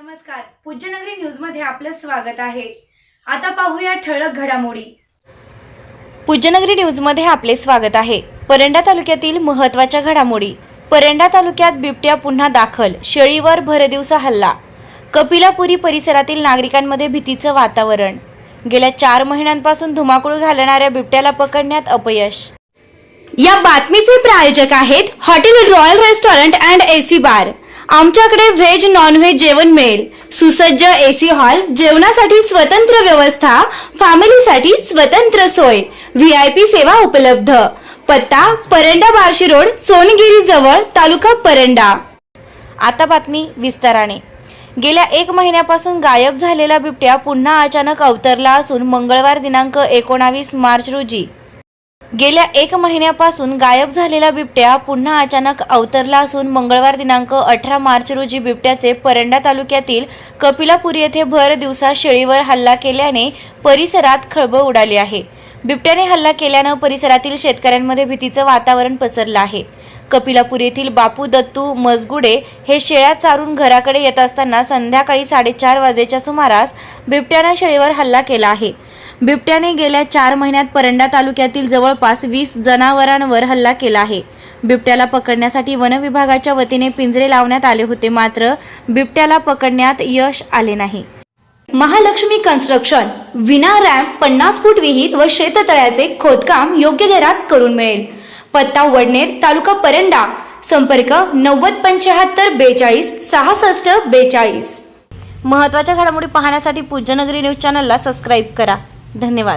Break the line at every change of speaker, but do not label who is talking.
नमस्कार. पूज्यनगरी न्यूजमध्ये आपलं स्वागत आहे. आता पाहूया ठळक घडामोडी. पूज्यनगरी न्यूजमध्ये आपले स्वागत आहे. परंडा तालुक्यातील महत्त्वाच्या घडामोडी. परंडा तालुक्यात बिबट्या पुन्हा दाखल शेळीवर भरदिवसा हल्ला. कपिलापुरी परिसरातील नागरिकांमध्ये भीतीचं वातावरण. गेल्या चार महिन्यांपासून धुमाकूळ घालणाऱ्या बिबट्याला पकडण्यात अपयश. या बातमीचे प्रायोजक आहेत hotel royal restaurant and AC bar. आमच्याकडे व्हेज नॉनव्हेज जेवण मिळेल. सुसज्ज एसी हॉल जेवणासाठी स्वतंत्र व्यवस्था फॅमिलीसाठी स्वतंत्र सोय व्ही आय पी सेवा उपलब्ध. पत्ता परंडा बार्शी रोड सोनगिरी जवळ तालुका परंडा. आता बातमी विस्ताराने. गेल्या एक महिन्यापासून गायब झालेला बिबट्या पुन्हा अचानक अवतरला असून मंगळवार दिनांक एकोणावीस मार्च रोजी गेल्या एक महिन्यापासून गायब झालेला बिबट्या पुन्हा अचानक अवतरला असून मंगळवार दिनांक अठरा मार्च रोजी बिबट्याचे परंडा तालुक्यातील कपिलापुरी येथे भर दिवसा शेळीवर हल्ला केल्याने परिसरात खळबळ उडाली आहे. बिबट्याने हल्ला केल्यानं परिसरातील शेतकऱ्यांमध्ये भीतीचं वातावरण पसरलं आहे. कपिलापूर येथील बापू दत्तू मजगुडे हे शेळ्या चारून घराकडे येत असताना संध्याकाळी साडेचार वाजेच्या सुमारास बिबट्यानं शेळीवर हल्ला केला आहे. बिबट्याने गेल्या चार महिन्यात परंडा तालुक्यातील जवळपास वीस जनावरांवर हल्ला केला आहे. बिबट्याला पकडण्यासाठी वन विभागाच्या वतीने पिंजरे लावण्यात आले होते मात्र बिबट्याला पकडण्यात यश आले नाही. महालक्ष्मी कन्स्ट्रक्शन विना रॅम्प पन्नास फूट विहीर व शेततळ्याचे खोदकाम योग्य दरात करून मिळेल. पत्ता वडनेर तालुका परंडा. संपर्क नव्वद पंच्याहत्तर बेचाळीस सहासष्ट बेचाळीस. महत्त्वाच्या घडामोडी पाहण्यासाठी पूज्यनगरी न्यूज चॅनलला सबस्क्राईब करा. धन्यवाद.